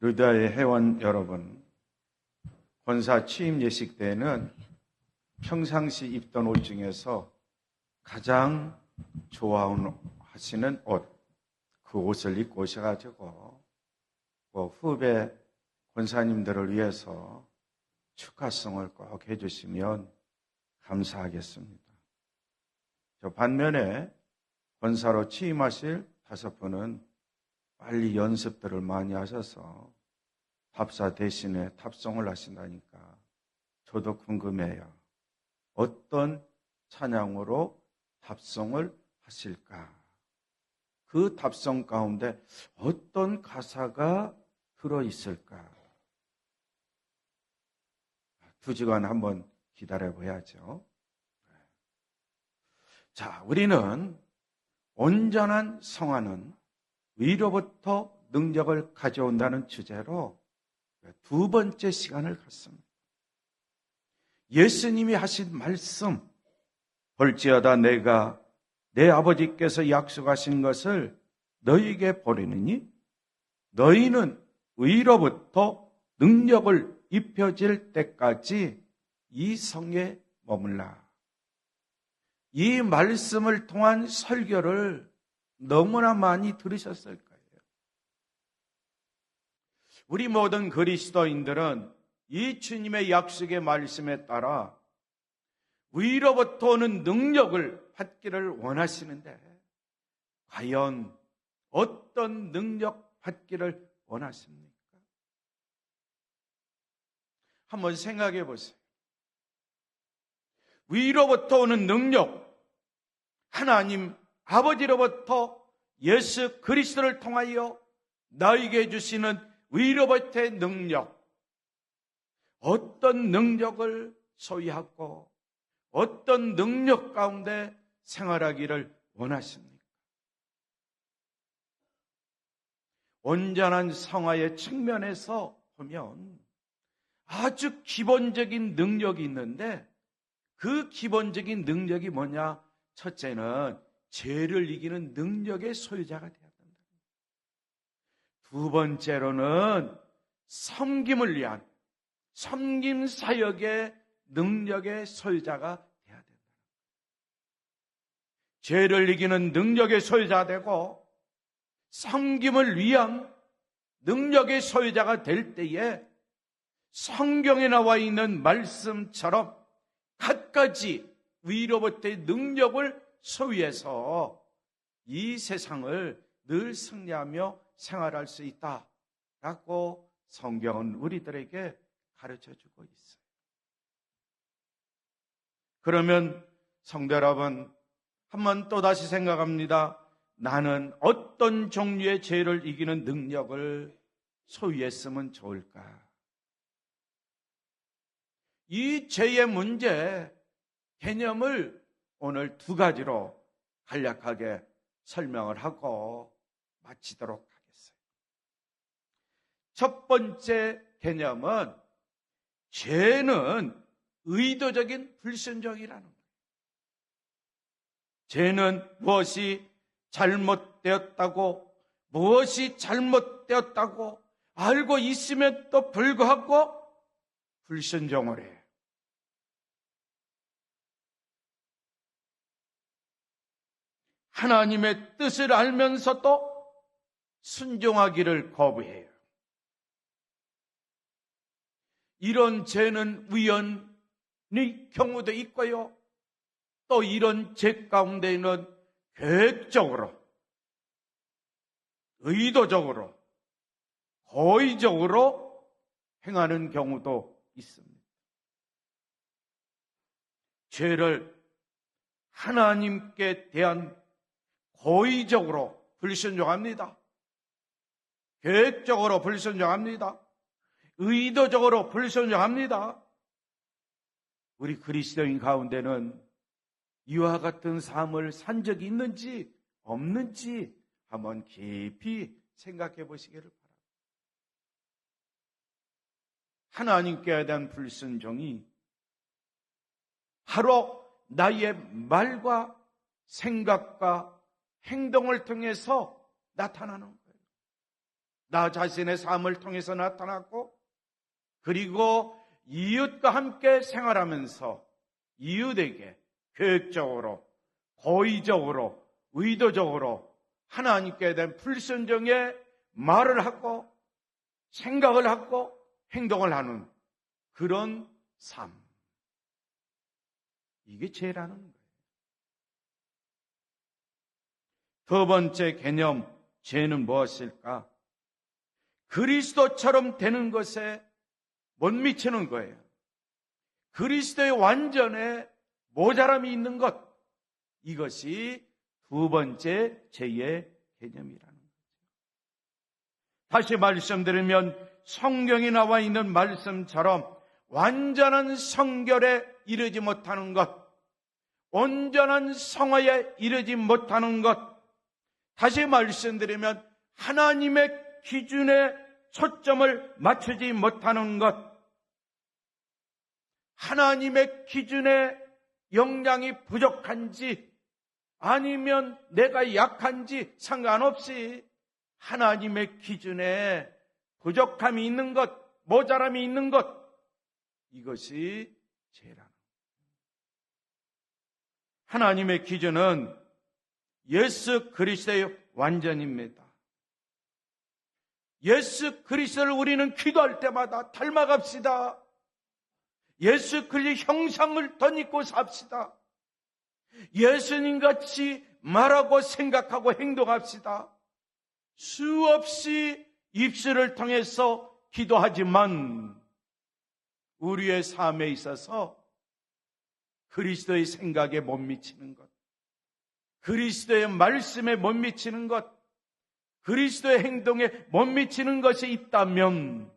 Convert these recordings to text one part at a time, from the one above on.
루다의 회원 여러분, 권사 취임 예식 때에는 평상시 입던 옷 중에서 가장 좋아하시는 옷, 그 옷을 입고 오셔가지고 뭐 후배 권사님들을 위해서 축하성을 꼭 해주시면 감사하겠습니다. 저 반면에 권사로 취임하실 다섯 분은 빨리 연습들을 많이 하셔서 답사 대신에 탑송을 하신다니까 저도 궁금해요. 어떤 찬양으로 답송을 하실까? 그 답송 가운데 어떤 가사가 들어 있을까? 두 시간 한번 기다려 봐야죠. 자, 우리는 온전한 성화는 위로부터 능력을 가져온다는 주제로 두 번째 시간을 갖습니다. 예수님이 하신 말씀, 볼지어다 내가 내 아버지께서 약속하신 것을 너희에게 보내느니 너희는 위로부터 능력을 입혀질 때까지 이 성에 머물라. 이 말씀을 통한 설교를 너무나 많이 들으셨을 거예요. 우리 모든 그리스도인들은 이 주님의 약속의 말씀에 따라 위로부터 오는 능력을 받기를 원하시는데 과연 어떤 능력 받기를 원하십니까? 한번 생각해 보세요. 위로부터 오는 능력, 하나님 아버지로부터 예수 그리스도를 통하여 너에게 주시는 위로부터의 능력, 어떤 능력을 소유하고 어떤 능력 가운데 생활하기를 원하십니까? 온전한 성화의 측면에서 보면 아주 기본적인 능력이 있는데 그 기본적인 능력이 뭐냐? 첫째는 죄를 이기는 능력의 소유자가 되어야 된다. 두 번째로는 섬김을 위한 섬김 사역의 능력의 소유자가 되어야 된다. 죄를 이기는 능력의 소유자가 되고 섬김을 위한 능력의 소유자가 될 때에 성경에 나와 있는 말씀처럼 갖가지 위로부터의 능력을 소유해서 이 세상을 늘 승리하며 생활할 수 있다라고 성경은 우리들에게 가르쳐 주고 있어요. 그러면 성도 여러분, 한번 또다시 생각합니다. 나는 어떤 종류의 죄를 이기는 능력을 소유했으면 좋을까? 이 죄의 문제, 개념을 오늘 두 가지로 간략하게 설명을 하고 마치도록 하겠어요. 첫 번째 개념은 죄는 의도적인 불순종이라는 거예요. 죄는 무엇이 잘못되었다고, 무엇이 잘못되었다고 알고 있음에도 불구하고 불순종을 해요. 하나님의 뜻을 알면서도 순종하기를 거부해요. 이런 죄는 우연의 경우도 있고요. 또 이런 죄 가운데는 계획적으로, 의도적으로, 고의적으로 행하는 경우도 있습니다. 죄를 하나님께 대한 고의적으로 불순종합니다. 계획적으로 불순종합니다. 의도적으로 불순종합니다. 우리 그리스도인 가운데는 이와 같은 삶을 산 적이 있는지 없는지 한번 깊이 생각해 보시기를 바랍니다. 하나님께 대한 불순종이 바로 나의 말과 생각과 행동을 통해서 나타나는 거예요. 나 자신의 삶을 통해서 나타났고 그리고 이웃과 함께 생활하면서 이웃에게 계획적으로 고의적으로 의도적으로 하나님께 대한 불순종의 말을 하고 생각을 하고 행동을 하는 그런 삶. 이게 죄라는 거예요. 두 번째 개념, 죄는 무엇일까? 그리스도처럼 되는 것에 못 미치는 거예요. 그리스도의 완전에 모자람이 있는 것. 이것이 두 번째 죄의 개념이라는 거죠. 다시 말씀드리면 성경에 나와 있는 말씀처럼 완전한 성결에 이르지 못하는 것, 온전한 성화에 이르지 못하는 것, 다시 말씀드리면 하나님의 기준에 초점을 맞추지 못하는 것, 하나님의 기준에 역량이 부족한지 아니면 내가 약한지 상관없이 하나님의 기준에 부족함이 있는 것, 모자람이 있는 것, 이것이 죄라는 하나님의 기준은 예수 그리스도의 완전입니다. 예수 그리스도를 우리는 기도할 때마다 닮아갑시다. 예수 그리스도 형상을 덧입고 삽시다. 예수님 같이 말하고 생각하고 행동합시다. 수없이 입술을 통해서 기도하지만 우리의 삶에 있어서 그리스도의 생각에 못 미치는 것, 그리스도의 말씀에 못 미치는 것, 그리스도의 행동에 못 미치는 것이 있다면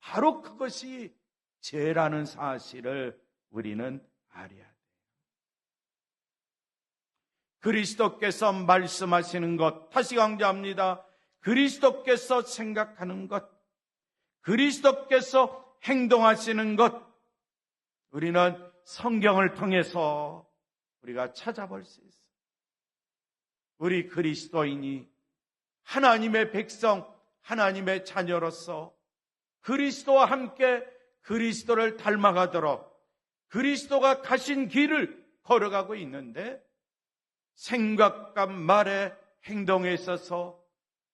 바로 그것이 죄라는 사실을 우리는 알아야 돼요. 그리스도께서 말씀하시는 것, 다시 강조합니다. 그리스도께서 생각하는 것, 그리스도께서 행동하시는 것, 우리는 성경을 통해서 우리가 찾아볼 수 있어요. 우리 그리스도인이 하나님의 백성, 하나님의 자녀로서 그리스도와 함께 그리스도를 닮아가도록 그리스도가 가신 길을 걸어가고 있는데 생각과 말에 행동에 있어서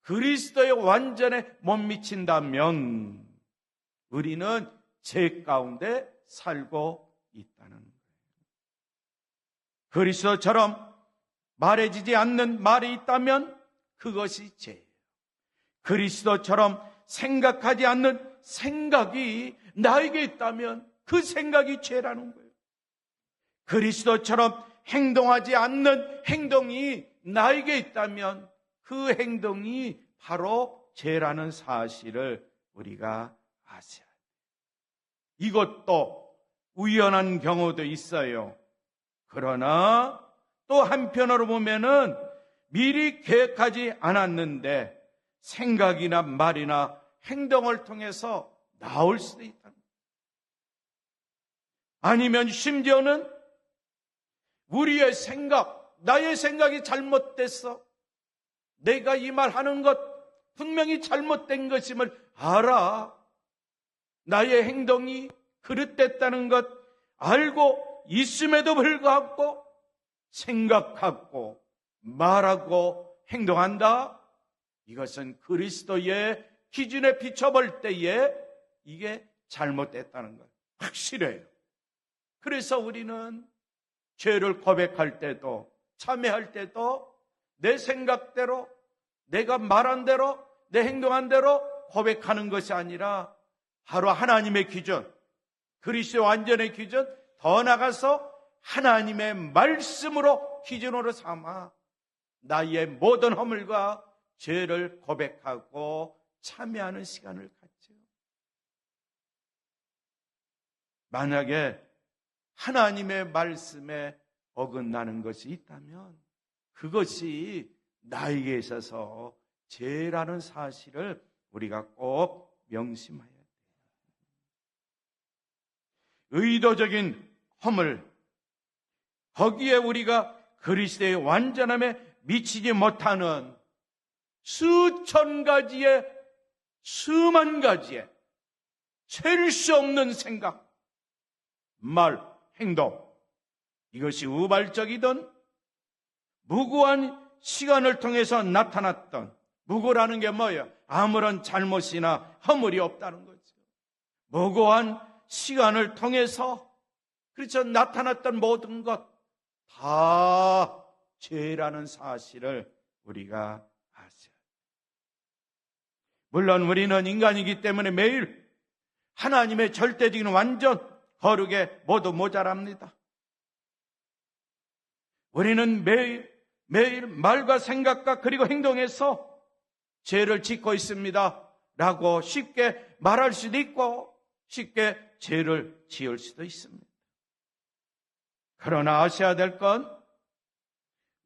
그리스도의 완전에 못 미친다면 우리는 죄 가운데 살고 있다는 거예요. 그리스도처럼 말해지지 않는 말이 있다면 그것이 죄예요. 그리스도처럼 생각하지 않는 생각이 나에게 있다면 그 생각이 죄라는 거예요. 그리스도처럼 행동하지 않는 행동이 나에게 있다면 그 행동이 바로 죄라는 사실을 우리가 아셔야 돼요. 이것도 우연한 경우도 있어요. 그러나 또 한편으로 보면은 미리 계획하지 않았는데 생각이나 말이나 행동을 통해서 나올 수도 있다. 아니면 심지어는 우리의 생각, 나의 생각이 잘못됐어. 내가 이 말 하는 것 분명히 잘못된 것임을 알아. 나의 행동이 그릇됐다는 것 알고 있음에도 불구하고 생각하고 말하고 행동한다. 이것은 그리스도의 기준에 비춰볼 때에 이게 잘못됐다는 것 확실해요. 그래서 우리는 죄를 고백할 때도 참여할 때도 내 생각대로 내가 말한 대로 내 행동한 대로 고백하는 것이 아니라 바로 하나님의 기준, 그리스도 완전의 기준, 더 나가서 하나님의 말씀으로 기준으로 삼아 나의 모든 허물과 죄를 고백하고 참여하는 시간을 갖죠. 만약에 하나님의 말씀에 어긋나는 것이 있다면 그것이 나에게 있어서 죄라는 사실을 우리가 꼭 명심해야 돼요. 의도적인 허물, 거기에 우리가 그리스도의 완전함에 미치지 못하는 수천 가지의 수만 가지의 셀 수 없는 생각, 말, 행동, 이것이 우발적이든 무고한 시간을 통해서 나타났던 무고라는 게 뭐예요? 아무런 잘못이나 허물이 없다는 거죠. 무고한 시간을 통해서 그렇죠 나타났던 모든 것 다 죄라는 사실을 우리가 돼요. 물론 우리는 인간이기 때문에 매일 하나님의 절대적인 완전 거룩에 모두 모자랍니다. 우리는 매일 매일 말과 생각과 그리고 행동에서 죄를 짓고 있습니다. 라고 쉽게 말할 수도 있고 쉽게 죄를 지을 수도 있습니다. 그러나 아셔야 될 건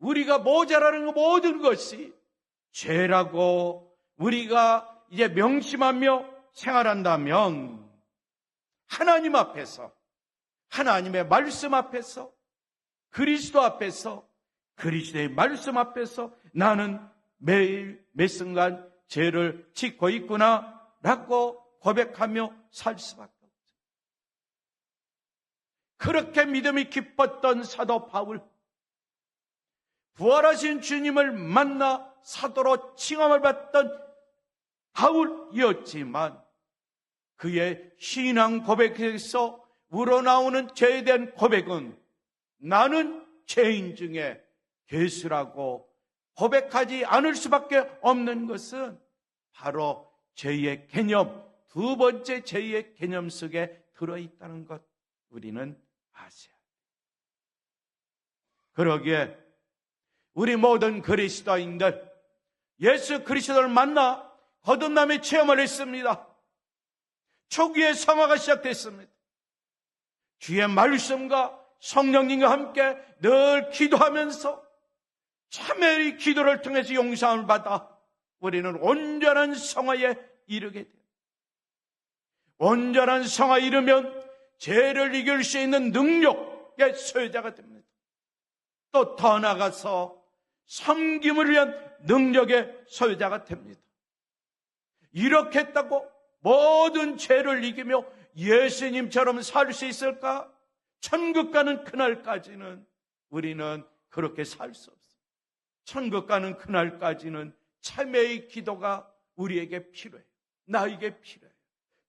우리가 모자라는 그 모든 것이 죄라고 우리가 이제 명심하며 생활한다면 하나님 앞에서 하나님의 말씀 앞에서 그리스도 앞에서 그리스도의 말씀 앞에서 나는 매일 매 순간 죄를 짓고 있구나 라고 고백하며 살 수밖에. 그렇게 믿음이 깊었던 사도 바울. 부활하신 주님을 만나 사도로 칭함을 받던 바울이었지만 그의 신앙 고백에서 우러나오는 죄에 대한 고백은 나는 죄인 중에 괴수라고 고백하지 않을 수밖에 없는 것은 바로 죄의 개념, 두 번째 죄의 개념 속에 들어있다는 것. 우리는 아셔야 돼요. 그러기에 우리 모든 그리스도인들 예수 그리스도를 만나 거듭남의 체험을 했습니다. 초기에 성화가 시작됐습니다. 주의 말씀과 성령님과 함께 늘 기도하면서 참회의 기도를 통해서 용서함을 받아 우리는 온전한 성화에 이르게 돼요. 온전한 성화에 이르면 죄를 이길 수 있는 능력의 소유자가 됩니다. 또 더 나아가서 섬김을 위한 능력의 소유자가 됩니다. 이렇게 했다고 모든 죄를 이기며 예수님처럼 살 수 있을까? 천국 가는 그날까지는 우리는 그렇게 살 수 없어요. 천국 가는 그날까지는 참회의 기도가 우리에게 필요해요. 나에게 필요해요.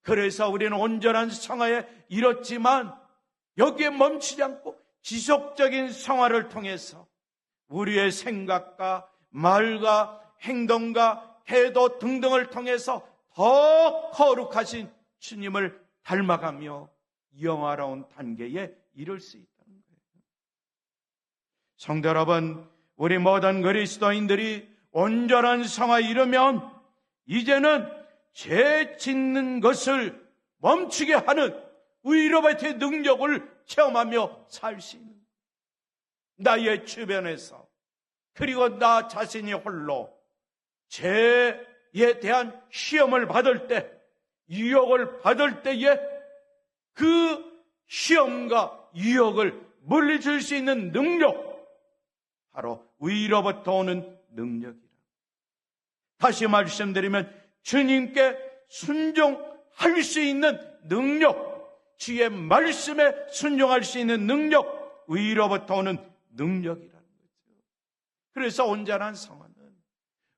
그래서 우리는 온전한 성화에 이뤘지만 여기에 멈추지 않고 지속적인 성화를 통해서 우리의 생각과 말과 행동과 태도 등등을 통해서 더 거룩하신 주님을 닮아가며 영화로운 단계에 이룰 수 있다는 거예요. 성도 여러분, 우리 모든 그리스도인들이 온전한 성화에 이르면 이제는 죄 짓는 것을 멈추게 하는 위로바의 능력을 체험하며 살 수 있는 나의 주변에서 그리고 나 자신이 홀로 죄에 대한 시험을 받을 때 유혹을 받을 때에 그 시험과 유혹을 물리칠 수 있는 능력 바로 위로부터 오는 능력이라. 다시 말씀드리면 주님께 순종할 수 있는 능력, 주의 말씀에 순종할 수 있는 능력, 위로부터 오는 능력이라는 거죠. 그래서 온전한 성화는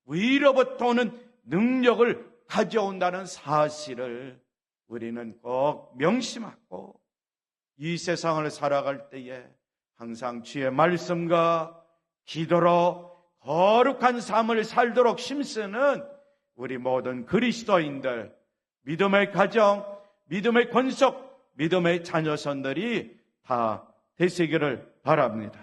위로부터 오는 능력을 가져온다는 사실을 우리는 꼭 명심하고 이 세상을 살아갈 때에 항상 주의 말씀과 기도로 거룩한 삶을 살도록 힘쓰는 우리 모든 그리스도인들, 믿음의 가정, 믿음의 권속, 믿음의 자녀선들이 다 되시기를 바랍니다.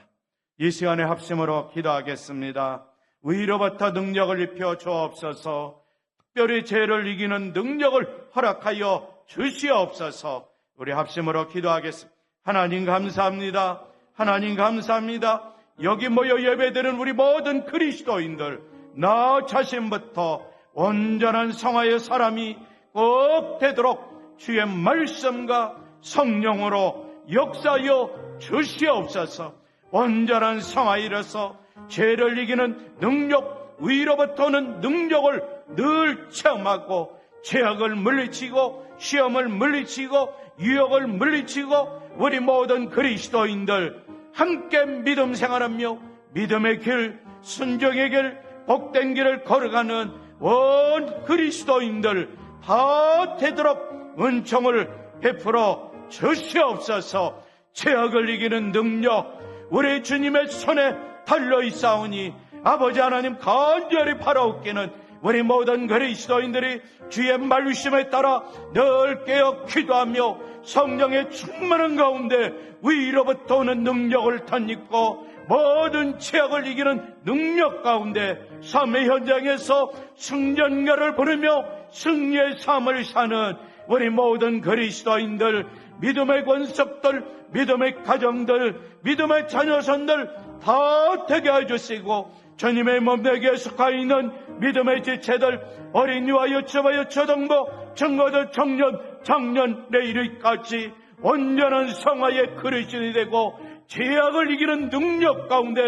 이 시간에 합심으로 기도하겠습니다. 위로부터 능력을 입혀 주옵소서, 특별히 죄를 이기는 능력을 허락하여 주시옵소서, 우리 합심으로 기도하겠습니다. 하나님 감사합니다. 하나님 감사합니다. 여기 모여 예배드는 우리 모든 그리스도인들, 나 자신부터 온전한 성화의 사람이 꼭 되도록 주의 말씀과 성령으로 역사여 주시옵소서. 온전한 성화에 이르서 죄를 이기는 능력, 위로부터는 능력을 늘 체험하고 죄악을 물리치고 시험을 물리치고 유혹을 물리치고 우리 모든 그리스도인들 함께 믿음 생활하며 믿음의 길, 순종의 길, 복된 길을 걸어가는 온 그리스도인들 다 되도록 은총을 베풀어 주시옵소서. 죄악을 이기는 능력 우리 주님의 손에 달려 있사오니 아버지 하나님 간절히 바라옵기는 우리 모든 그리스도인들이 주의 말씀에 따라 늘 깨어 기도하며 성령의 충만한 가운데 위로부터 오는 능력을 덧입고 모든 죄악을 이기는 능력 가운데 삶의 현장에서 승전가를 부르며 승리의 삶을 사는 우리 모든 그리스도인들 믿음의 권석들 믿음의 가정들 믿음의 자녀선들 다 되게 해주시고 주님의 몸에게 속하 있는 믿음의 지체들 어린이와 여초와 여초동보 청거들 청년 장년내 이르기까지 온전한 성화의 그리스인이 되고 죄악을 이기는 능력 가운데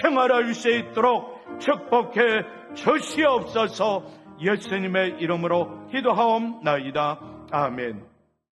생활할 수 있도록 축복해 주시옵소서 예수님의 이름으로 기도하옵나이다. 아멘.